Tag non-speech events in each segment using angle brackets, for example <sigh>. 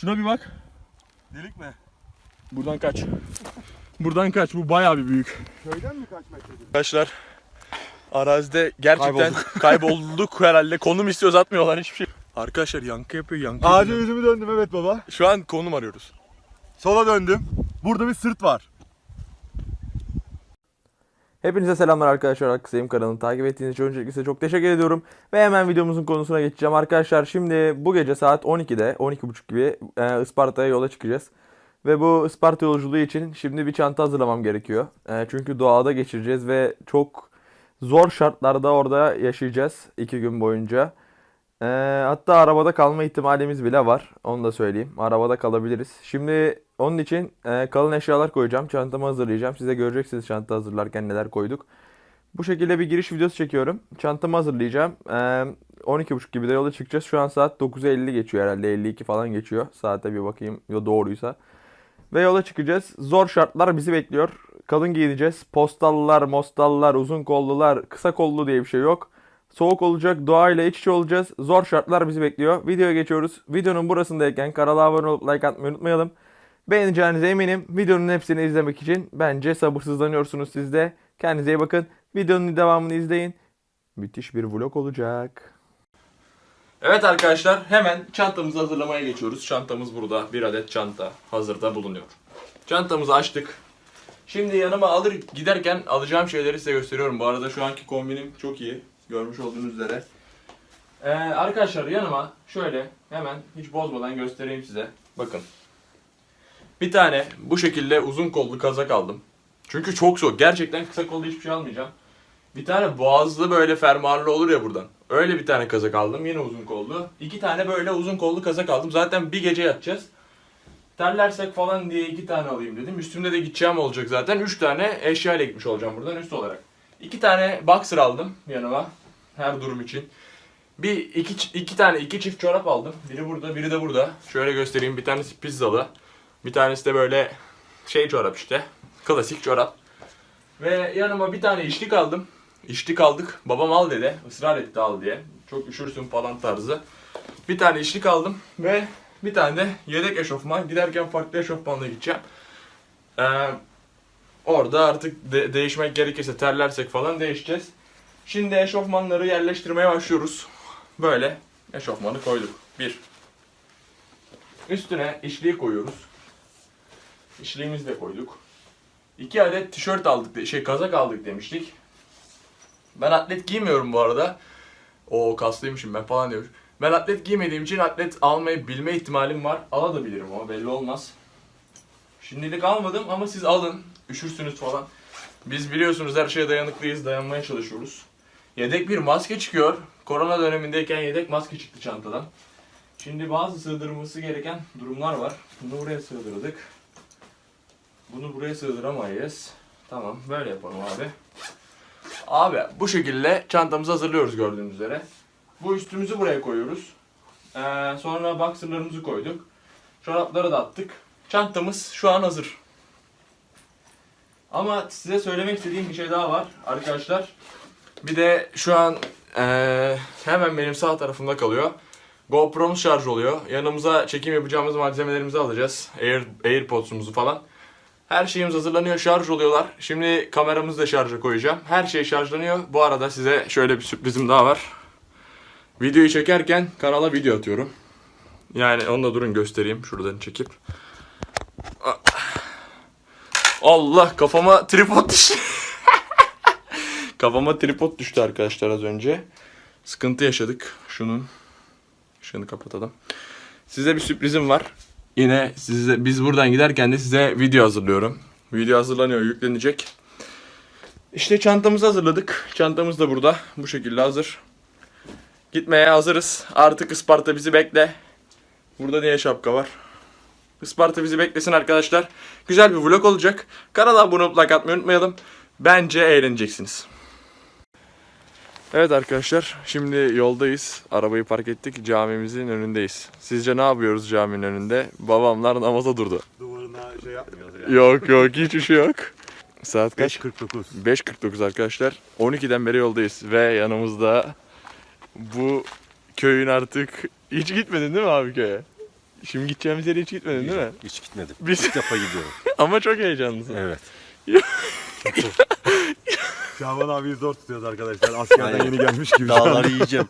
Şuna bir bak. Delik mi? Buradan kaç. Buradan kaç. Bu bayağı bir büyük. Köyden mi kaç metredir? Arkadaşlar arazide gerçekten <laughs> kaybolduk herhalde. Konum istiyoruz atmıyorlar hiçbir şey. Arkadaşlar yankı yapıyor yankı. Ağaca yüzümü döndüm evet baba. Şu an konum arıyoruz. Sola döndüm. Burada bir sırt var. Hepinize selamlar arkadaşlar. Akısayım kanalını takip ettiğiniz için öncelikle size çok teşekkür ediyorum. Ve hemen videomuzun konusuna geçeceğim arkadaşlar. Şimdi bu gece saat 12'de, 12.30 gibi e, Isparta'ya yola çıkacağız. Ve bu Isparta yolculuğu için şimdi bir çanta hazırlamam gerekiyor. E, çünkü doğada geçireceğiz ve çok zor şartlarda orada yaşayacağız 2 gün boyunca. E, hatta arabada kalma ihtimalimiz bile var. Onu da söyleyeyim. Arabada kalabiliriz. Şimdi onun için e, kalın eşyalar koyacağım. Çantamı hazırlayacağım. Size göreceksiniz çanta hazırlarken neler koyduk. Bu şekilde bir giriş videosu çekiyorum. Çantamı hazırlayacağım. E, 12.30 gibi de yola çıkacağız. Şu an saat 9'u 50 geçiyor herhalde. 52 falan geçiyor. Saate bir bakayım ya doğruysa. Ve yola çıkacağız. Zor şartlar bizi bekliyor. Kalın giyineceğiz. Postallar, mostallar, uzun kollular, kısa kollu diye bir şey yok. Soğuk olacak, doğayla iç içe olacağız. Zor şartlar bizi bekliyor. Videoya geçiyoruz. Videonun burasındayken kanala abone olup like atmayı unutmayalım. Beğeneceğinize eminim. Videonun hepsini izlemek için bence sabırsızlanıyorsunuz siz de. Kendinize iyi bakın. Videonun devamını izleyin. Müthiş bir vlog olacak. Evet arkadaşlar hemen çantamızı hazırlamaya geçiyoruz. Çantamız burada. Bir adet çanta hazırda bulunuyor. Çantamızı açtık. Şimdi yanıma alır giderken alacağım şeyleri size gösteriyorum. Bu arada şu anki kombinim çok iyi. Görmüş olduğunuz üzere. Ee, arkadaşlar yanıma şöyle hemen hiç bozmadan göstereyim size. Bakın. Bir tane bu şekilde uzun kollu kazak aldım. Çünkü çok soğuk. Gerçekten kısa kollu hiçbir şey almayacağım. Bir tane boğazlı böyle fermuarlı olur ya buradan. Öyle bir tane kazak aldım. Yine uzun kollu. İki tane böyle uzun kollu kazak aldım. Zaten bir gece yatacağız. Terlersek falan diye iki tane alayım dedim. Üstümde de gideceğim olacak zaten. Üç tane eşya ile gitmiş olacağım buradan üst olarak. İki tane boxer aldım yanıma. Her durum için. Bir iki, iki tane iki çift çorap aldım. Biri burada biri de burada. Şöyle göstereyim. Bir tanesi pizzalı. Bir tanesi de böyle şey çorap işte. Klasik çorap. Ve yanıma bir tane içlik aldım. İçlik aldık. Babam al dedi. Israr etti al diye. Çok üşürsün falan tarzı. Bir tane içlik aldım ve bir tane de yedek eşofman. Giderken farklı eşofmanla gideceğim. Ee, orada artık de- değişmek gerekirse terlersek falan değişeceğiz. Şimdi eşofmanları yerleştirmeye başlıyoruz. Böyle eşofmanı koyduk. Bir. Üstüne içliği koyuyoruz. İçliğimizi de koyduk. İki adet tişört aldık, şey kazak aldık demiştik. Ben atlet giymiyorum bu arada. O kaslıymışım ben falan diyor. Ben atlet giymediğim için atlet almayı bilme ihtimalim var. Alabilirim o belli olmaz. Şimdilik almadım ama siz alın. Üşürsünüz falan. Biz biliyorsunuz her şeye dayanıklıyız. Dayanmaya çalışıyoruz. Yedek bir maske çıkıyor. Korona dönemindeyken yedek maske çıktı çantadan. Şimdi bazı sığdırılması gereken durumlar var. Bunu buraya sığdırdık. Bunu buraya sığdıramayız. Tamam böyle yapalım abi. Abi bu şekilde çantamızı hazırlıyoruz gördüğünüz üzere. Bu üstümüzü buraya koyuyoruz. Ee, sonra boxerlarımızı koyduk. Çorapları da attık. Çantamız şu an hazır. Ama size söylemek istediğim bir şey daha var arkadaşlar. Bir de şu an ee, hemen benim sağ tarafımda kalıyor. GoPro'muz şarj oluyor. Yanımıza çekim yapacağımız malzemelerimizi alacağız. Air, Airpods'umuzu falan. Her şeyimiz hazırlanıyor, şarj oluyorlar. Şimdi kameramızı da şarja koyacağım. Her şey şarjlanıyor. Bu arada size şöyle bir sürprizim daha var. Videoyu çekerken kanala video atıyorum. Yani onu da durun göstereyim şuradan çekip. Allah kafama tripod düştü. <laughs> kafama tripod düştü arkadaşlar az önce. Sıkıntı yaşadık. Şunun ışığını kapatalım. Size bir sürprizim var. Yine size biz buradan giderken de size video hazırlıyorum. Video hazırlanıyor, yüklenecek. İşte çantamızı hazırladık. Çantamız da burada. Bu şekilde hazır. Gitmeye hazırız. Artık Isparta bizi bekle. Burada niye şapka var? Isparta bizi beklesin arkadaşlar. Güzel bir vlog olacak. Kanala abone olup like atmayı unutmayalım. Bence eğleneceksiniz. Evet arkadaşlar, şimdi yoldayız. Arabayı park ettik, camimizin önündeyiz. Sizce ne yapıyoruz caminin önünde? Babamlar namaza durdu. Duvarına şey yapmıyoruz yani. Yok yok, hiç işi yok. Saat kaç? 5.49. 5.49 arkadaşlar. 12'den beri yoldayız ve yanımızda bu köyün artık... Hiç gitmedin değil mi abi köye? Şimdi gideceğimiz yere hiç gitmedin değil mi? Hiç gitmedim. Biz- İlk defa gidiyorum. <laughs> Ama çok heyecanlısın. Evet. <laughs> Şaban abiyi zor tutuyoruz arkadaşlar. Askerden Aynen. yeni gelmiş gibi. Dağları yiyeceğim.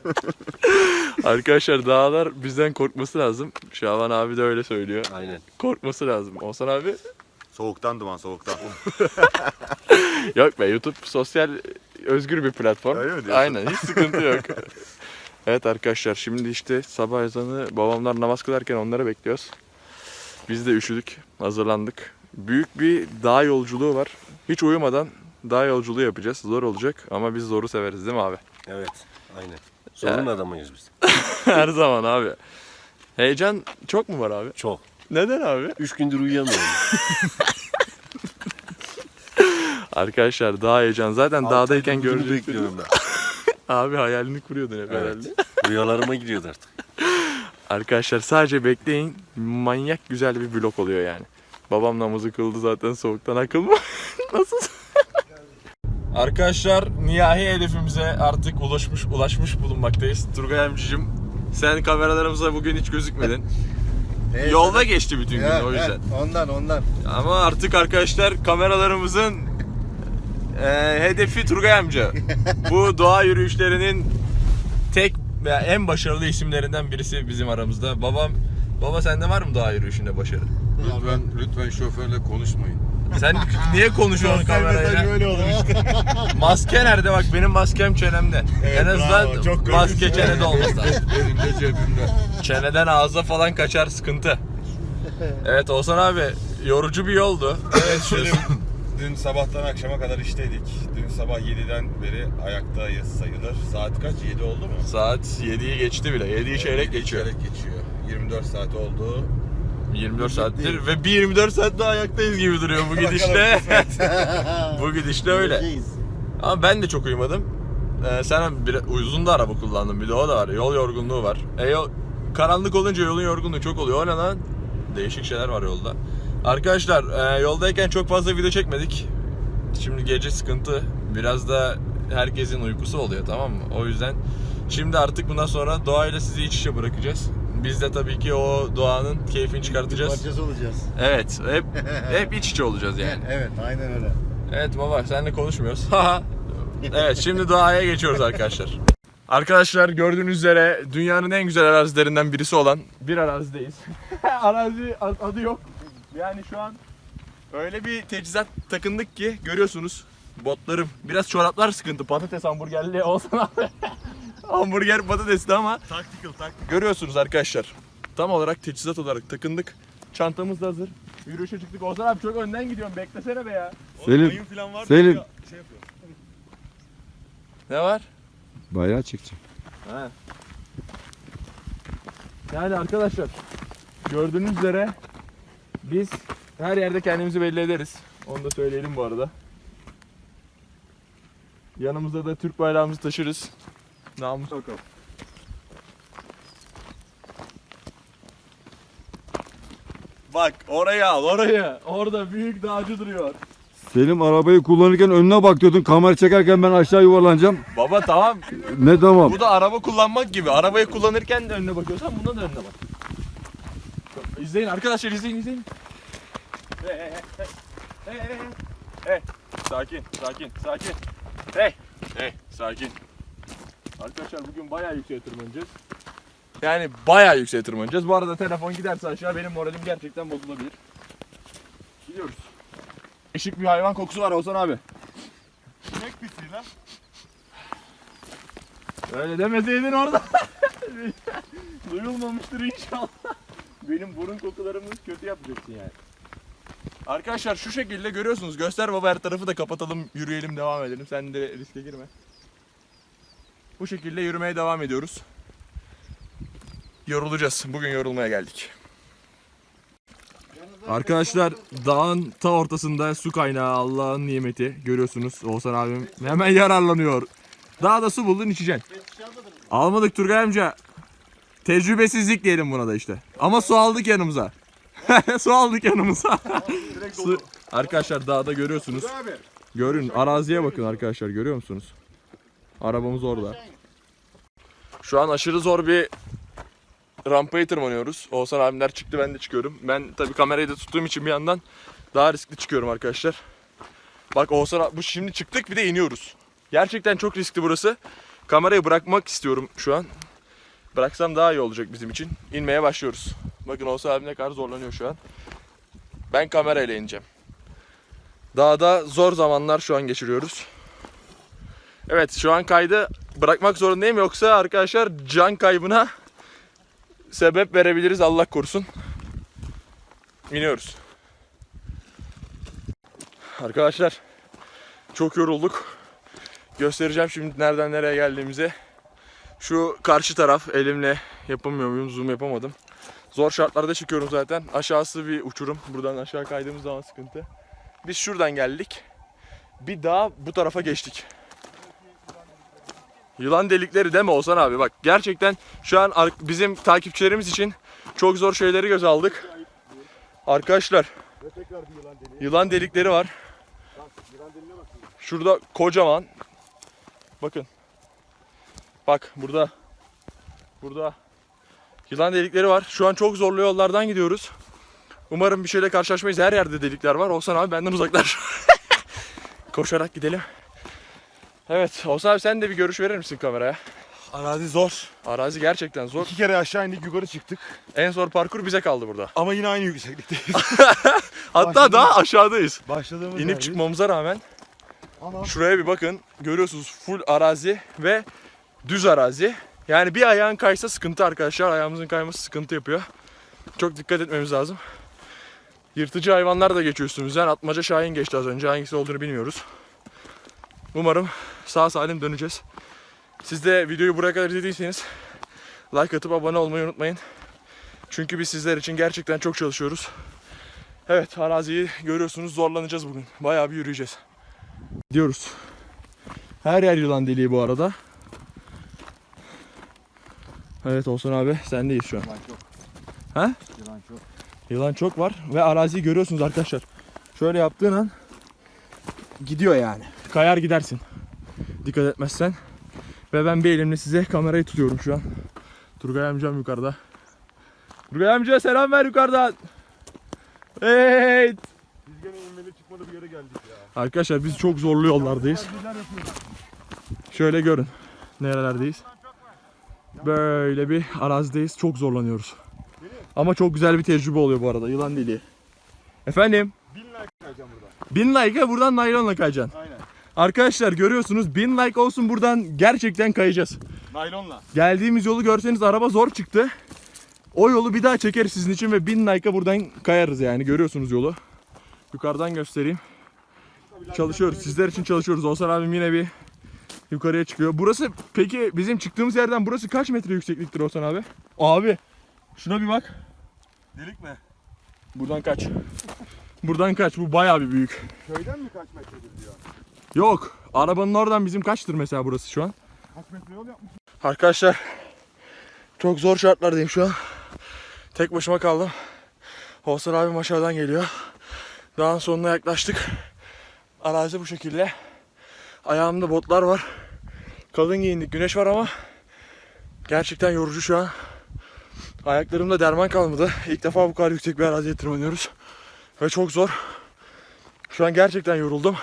<laughs> Arkadaşlar dağlar bizden korkması lazım. Şaban abi de öyle söylüyor. Aynen. Korkması lazım. Olsan abi Soğuktan duman soğuktan. yok be YouTube sosyal özgür bir platform. Öyle mi diyorsun? Aynen hiç sıkıntı yok. Evet arkadaşlar şimdi işte sabah ezanı babamlar namaz kılarken onları bekliyoruz. Biz de üşüdük, hazırlandık. Büyük bir dağ yolculuğu var. Hiç uyumadan dağ yolculuğu yapacağız. Zor olacak ama biz zoru severiz değil mi abi? Evet. Aynen. Sorun adamıyız biz. <laughs> Her zaman abi. Heyecan çok mu var abi? Çok. Neden abi? Üç gündür uyuyamıyorum. <laughs> Arkadaşlar dağ heyecan. Zaten dağdayken Altı aydır bunu gördük. bekliyorum ben. <laughs> Abi hayalini kuruyordun hep herhalde. <laughs> Rüyalarıma giriyordu artık. Arkadaşlar sadece bekleyin. Manyak güzel bir vlog oluyor yani. Babam namazı kıldı zaten soğuktan akıl mı? <laughs> Nasıl? Arkadaşlar nihai hedefimize artık ulaşmış ulaşmış bulunmaktayız. Turgay amcacığım sen kameralarımıza bugün hiç gözükmedin. <laughs> Yolda geçti bütün gün o yüzden. ondan ondan. Ama artık arkadaşlar kameralarımızın e, hedefi Turgay amca. Bu doğa yürüyüşlerinin tek ve en başarılı isimlerinden birisi bizim aramızda. Babam Baba sende var mı doğa yürüyüşünde başarı? Lütfen lütfen şoförle konuşmayın. Sen niye konuşuyorsun kamerayla? böyle olur işte. Maske nerede? Bak benim maskem çenemde. en azından bravo, çok maske çenede olmaz lazım. Benim de cebimde. Çeneden ağza falan kaçar sıkıntı. Evet Oğuzhan abi yorucu bir yoldu. Evet şimdi dün sabahtan akşama kadar işteydik. Dün sabah 7'den beri ayaktayız sayılır. Saat kaç? 7 oldu mu? Saat 7'yi geçti bile. 7'yi çeyrek geçiyor. Çeyrek geçiyor. 24 saat oldu. 24 saattir ve bir 24 saat daha ayaktayız gibi duruyor bu <laughs> gidişle. <laughs> bu gidişle öyle. Ama ben de çok uyumadım. Ee, sen bir, uzun da araba kullandın bir de o da var. Yol yorgunluğu var. E, yol, karanlık olunca yolun yorgunluğu çok oluyor. O lan? Değişik şeyler var yolda. Arkadaşlar e, yoldayken çok fazla video çekmedik. Şimdi gece sıkıntı. Biraz da herkesin uykusu oluyor tamam mı? O yüzden şimdi artık bundan sonra doğayla sizi iç içe bırakacağız. Biz de tabii ki o doğanın keyfini çıkartacağız. Parçası olacağız. Evet, hep <laughs> hep iç içe olacağız yani. Evet aynen öyle. Evet baba seninle konuşmuyoruz. <laughs> evet şimdi doğaya geçiyoruz arkadaşlar. Arkadaşlar gördüğünüz üzere dünyanın en güzel arazilerinden birisi olan bir arazideyiz. <laughs> Arazi adı yok. Yani şu an öyle bir teçhizat takındık ki görüyorsunuz botlarım. Biraz çoraplar sıkıntı. Patates hamburgerli olsun abi. <laughs> Hamburger patatesli ama Tactical tactical. görüyorsunuz arkadaşlar. Tam olarak teçhizat olarak takındık. Çantamız da hazır. Yürüyüşe çıktık. Ozan abi çok önden gidiyorum. Beklesene be ya. Selim. Mayın falan var. Selim. Şey yapıyor. Ne var? Bayrağı çekeceğim. Ha. Yani arkadaşlar gördüğünüz üzere biz her yerde kendimizi belli ederiz. Onu da söyleyelim bu arada. Yanımızda da Türk bayrağımızı taşırız. Namus bakalım. Bak oraya al oraya. Orada büyük dağcı duruyor. Selim arabayı kullanırken önüne bak diyordun. Kamera çekerken ben aşağı yuvarlanacağım. Baba tamam. Ne tamam. Bu da araba kullanmak gibi. Arabayı kullanırken de önüne bakıyorsan buna da önüne bak. İzleyin arkadaşlar izleyin izleyin. Hey hey hey. Hey hey hey. Hey. Sakin sakin sakin. Hey. Hey sakin. Arkadaşlar bugün bayağı yükseğe tırmanacağız. Yani bayağı yükseğe tırmanacağız. Bu arada telefon giderse aşağı benim moralim gerçekten bozulabilir. Gidiyoruz. Işık bir hayvan kokusu var Oğuzhan abi. Sinek pisliği lan. Öyle demeseydin orada. <laughs> Duyulmamıştır inşallah. Benim burun kokularımı kötü yapacaksın yani. Arkadaşlar şu şekilde görüyorsunuz. Göster baba her tarafı da kapatalım. Yürüyelim devam edelim. Sen de riske girme. Bu şekilde yürümeye devam ediyoruz. Yorulacağız. Bugün yorulmaya geldik. Arkadaşlar dağın ta ortasında su kaynağı Allah'ın nimeti görüyorsunuz. Oğuzhan abim hemen yararlanıyor. Dağda su buldun içeceksin. Almadık Turgay amca. Tecrübesizlik diyelim buna da işte. Ama su aldık yanımıza. <laughs> su aldık yanımıza. su... Arkadaşlar dağda görüyorsunuz. Görün araziye bakın arkadaşlar görüyor musunuz? Arabamız orada. Şu an aşırı zor bir rampaya tırmanıyoruz. Oğuzhan abimler çıktı ben de çıkıyorum. Ben tabii kamerayı da tuttuğum için bir yandan daha riskli çıkıyorum arkadaşlar. Bak Oğuzhan bu şimdi çıktık bir de iniyoruz. Gerçekten çok riskli burası. Kamerayı bırakmak istiyorum şu an. Bıraksam daha iyi olacak bizim için. İnmeye başlıyoruz. Bakın Oğuzhan abi ne kadar zorlanıyor şu an. Ben kamerayla ineceğim. Dağda zor zamanlar şu an geçiriyoruz. Evet şu an kaydı bırakmak zorundayım yoksa arkadaşlar can kaybına sebep verebiliriz Allah korusun. İniyoruz. Arkadaşlar çok yorulduk. Göstereceğim şimdi nereden nereye geldiğimizi. Şu karşı taraf elimle yapamıyor muyum? Zoom yapamadım. Zor şartlarda çıkıyorum zaten. Aşağısı bir uçurum. Buradan aşağı kaydığımız zaman sıkıntı. Biz şuradan geldik. Bir daha bu tarafa geçtik. Yılan delikleri deme Oğuzhan abi bak gerçekten şu an bizim takipçilerimiz için çok zor şeyleri göz aldık. Arkadaşlar yılan delikleri var. Şurada kocaman. Bakın. Bak burada. Burada. Yılan delikleri var. Şu an çok zorlu yollardan gidiyoruz. Umarım bir şeyle karşılaşmayız. Her yerde delikler var. Oğuzhan abi benden uzaklaş. <laughs> Koşarak gidelim. Evet, Oğuzhan abi sen de bir görüş verir misin kameraya? Arazi zor. Arazi gerçekten zor. İki kere aşağı indik yukarı çıktık. En zor parkur bize kaldı burada. Ama yine aynı yükseklikteyiz. <laughs> Hatta Başladı. daha aşağıdayız. Başladığımız İnip yerdeyiz. çıkmamıza rağmen Ama şuraya bir bakın. Görüyorsunuz full arazi ve düz arazi. Yani bir ayağın kaysa sıkıntı arkadaşlar. Ayağımızın kayması sıkıntı yapıyor. Çok dikkat etmemiz lazım. Yırtıcı hayvanlar da geçiyor üstümüzden. Atmaca Şahin geçti az önce. Hangisi olduğunu bilmiyoruz. Umarım sağ salim döneceğiz. Siz de videoyu buraya kadar izlediyseniz like atıp abone olmayı unutmayın. Çünkü biz sizler için gerçekten çok çalışıyoruz. Evet araziyi görüyorsunuz zorlanacağız bugün. Bayağı bir yürüyeceğiz. Gidiyoruz. Her yer yılan deliği bu arada. Evet Olsun abi sendeyiz şu an. Yılan çok. Ha? Yılan çok. Yılan çok var ve araziyi görüyorsunuz arkadaşlar. Şöyle yaptığın an gidiyor yani. Kayar gidersin. Dikkat etmezsen. Ve ben bir elimle size kamerayı tutuyorum şu an. Turgay amcam yukarıda. Turgay amca selam ver yukarıdan. Hey! Biz gene inmeli çıkmalı bir yere geldik ya. Arkadaşlar biz çok zorlu yollardayız. Şöyle görün. Nerelerdeyiz. Böyle bir arazideyiz. Çok zorlanıyoruz. Ama çok güzel bir tecrübe oluyor bu arada. Yılan deliği. Efendim? Bin like kayacağım burada. Bin like'a buradan naylonla kayacaksın. Aynen. Arkadaşlar görüyorsunuz bin like olsun buradan gerçekten kayacağız. Naylonla. Geldiğimiz yolu görseniz araba zor çıktı. O yolu bir daha çekeriz sizin için ve bin like'a buradan kayarız yani görüyorsunuz yolu. Yukarıdan göstereyim. Çalışıyoruz. Sizler için çalışıyoruz. Olsan abim yine bir yukarıya çıkıyor. Burası peki bizim çıktığımız yerden burası kaç metre yüksekliktir Olsan abi? Abi şuna bir bak. Delik mi? Buradan kaç. <laughs> Buradan kaç. Bu bayağı bir büyük. Köyden mi kaç metredir diyor. Yok. Arabanın oradan bizim kaçtır mesela burası şu an? Kaç metre yol yapmış? Arkadaşlar çok zor şartlardayım şu an. Tek başıma kaldım. Oğuzhan abim aşağıdan geliyor. Dağın sonuna yaklaştık. Arazi bu şekilde. Ayağımda botlar var. Kalın giyindik. Güneş var ama gerçekten yorucu şu an. Ayaklarımda derman kalmadı. İlk defa bu kadar yüksek bir araziye tırmanıyoruz. Ve çok zor. Şu an gerçekten yoruldum.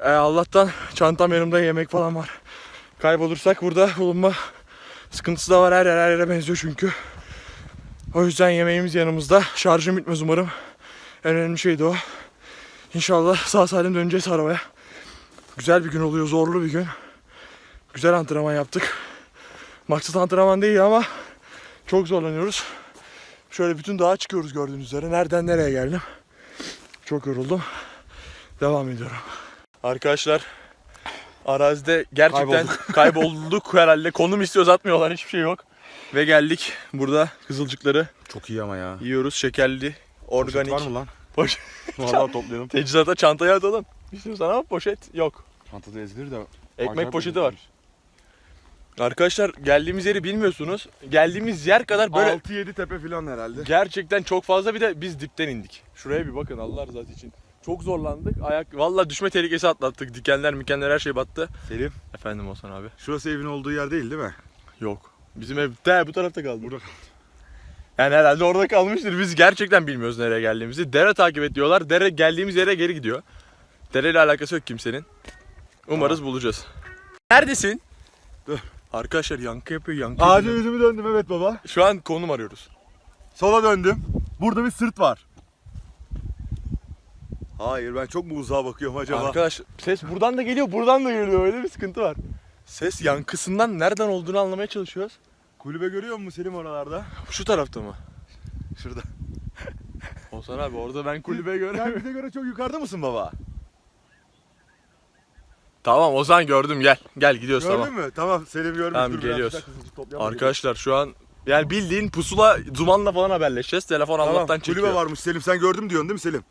Ee, Allah'tan çantam yanımda yemek falan var kaybolursak burada bulunma sıkıntısı da var. Her yer her yere benziyor çünkü. O yüzden yemeğimiz yanımızda. Şarjım bitmez umarım. En önemli şey de o. İnşallah sağ salim döneceğiz arabaya. Güzel bir gün oluyor. Zorlu bir gün. Güzel antrenman yaptık. Maksat antrenman değil ama çok zorlanıyoruz. Şöyle bütün dağa çıkıyoruz gördüğünüz üzere. Nereden nereye geldim. Çok yoruldum. Devam ediyorum. Arkadaşlar arazide gerçekten kaybolduk, <laughs> herhalde. Konum istiyoruz atmıyorlar hiçbir şey yok. Ve geldik burada kızılcıkları Çok iyi ama ya. yiyoruz. Şekerli, organik. Var mı lan? Poşet. Vallahi toplayalım. Teçhizata çantaya atalım. İstiyorsan ama poşet yok. Çantada ezilir de. Ekmek acayip poşeti var. Arkadaşlar geldiğimiz yeri bilmiyorsunuz. Geldiğimiz yer kadar böyle 6-7 tepe falan herhalde. gerçekten çok fazla bir de biz dipten indik. Şuraya bir bakın Allah rızası için. Çok zorlandık. Ayak valla düşme tehlikesi atlattık. Dikenler, mikenler her şey battı. Selim, Efendim Osman abi. şurası evin olduğu yer değil değil mi? Yok. Bizim ev de bu tarafta kaldı. Burada kaldı. Yani herhalde orada kalmıştır. Biz gerçekten bilmiyoruz nereye geldiğimizi. Dere takip et diyorlar. Dere geldiğimiz yere geri gidiyor. Dereyle alakası yok kimsenin. Umarız bulacağız. Neredesin? Dur. Arkadaşlar yankı yapıyor yankı. Ağaca yapıyor. yüzümü döndüm evet baba. Şu an konum arıyoruz. Sola döndüm. Burada bir sırt var. Hayır ben çok mu uzağa bakıyorum acaba? Arkadaş ses buradan da geliyor buradan da geliyor öyle bir sıkıntı var. Ses yankısından nereden olduğunu anlamaya çalışıyoruz. Kulübe görüyor musun Selim oralarda? Şu tarafta mı? Şurada. Olsan abi orada ben kulübe Sen göremiyorum. bize göre çok yukarıda mısın baba? Tamam Ozan gördüm gel. Gel gidiyoruz Gördün tamam. mü? Tamam Selim görmüş. Tamam, biraz geliyoruz. Arkadaşlar şu an yani bildiğin pusula dumanla falan haberleşeceğiz. Telefon Tamam, Allah'tan çekiyor. kulübe varmış Selim sen gördüm diyorsun değil mi Selim?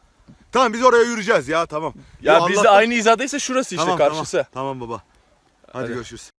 Tamam biz oraya yürüyeceğiz ya tamam. Ya Bu biz de Allah'tan- aynı hizadaysa şurası işte Tamam, karşısı. Tamam, tamam baba. Hadi, Hadi. görüşürüz.